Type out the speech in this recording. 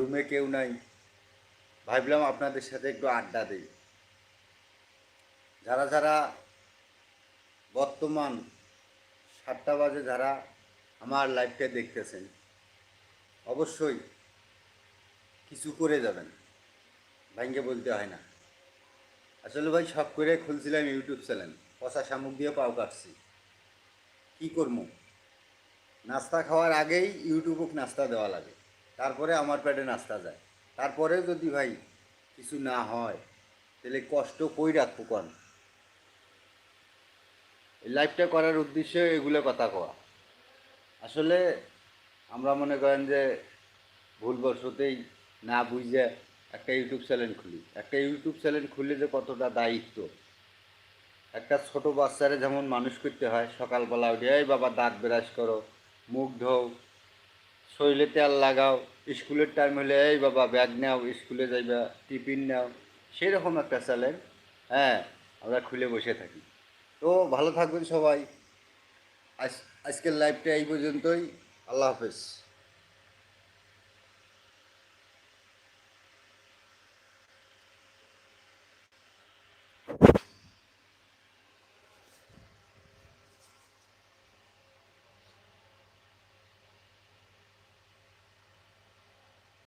রুমে কেউ নাই। ভাবলাম আপনাদের সাথে একটু আড্ডা দিই। যারা যারা বর্তমান সাতটা বাজে যারা আমার লাইভটা দেখতেছেন, অবশ্যই কিছু করে যাবেন। ভাঙ্গে বলতে হয় না। আসলে ভাই সব করে খুলছিলাম ইউটিউব চ্যানেল। পচা শামুক দিয়ে পাও কাটছি। কী করব? নাস্তা খাওয়ার আগেই ইউটিউবক নাস্তা দেওয়া লাগে। তারপরে আমার পেটে নাস্তা যায়। তারপরে যদি ভাই কিছু না হয়, তাহলে কষ্ট কই রাখব কন? এই লাইফটা করার উদ্দেশ্যে এগুলো কথা কওয়া। আসলে আমরা মনে করেন যে ভুলবশতেই না বুঝে একটা ইউটিউব চ্যানেল খুলি। একটা ইউটিউব চ্যানেল খুললে যে কতটা দায়িত্ব। একটা ছোট বাচ্চারে যেমন মানুষ করতে হয়, সকালবেলা উঠে, এই বাবা দাঁত ব্রাশ করো, মুখ ধোও শরীরে তেল লাগাও, স্কুলের টাইম হলে, এই বাবা ব্যাগ নাও, স্কুলে যাইবা, টিফিন নাও। সেরকম একটা চ্যালেঞ্জ হ্যাঁ আমরা খুলে বসে থাকি। তো ভালো থাকবেন সবাই। আজ, আজকের লাইফটা এই পর্যন্তই। আল্লাহ হাফেজ।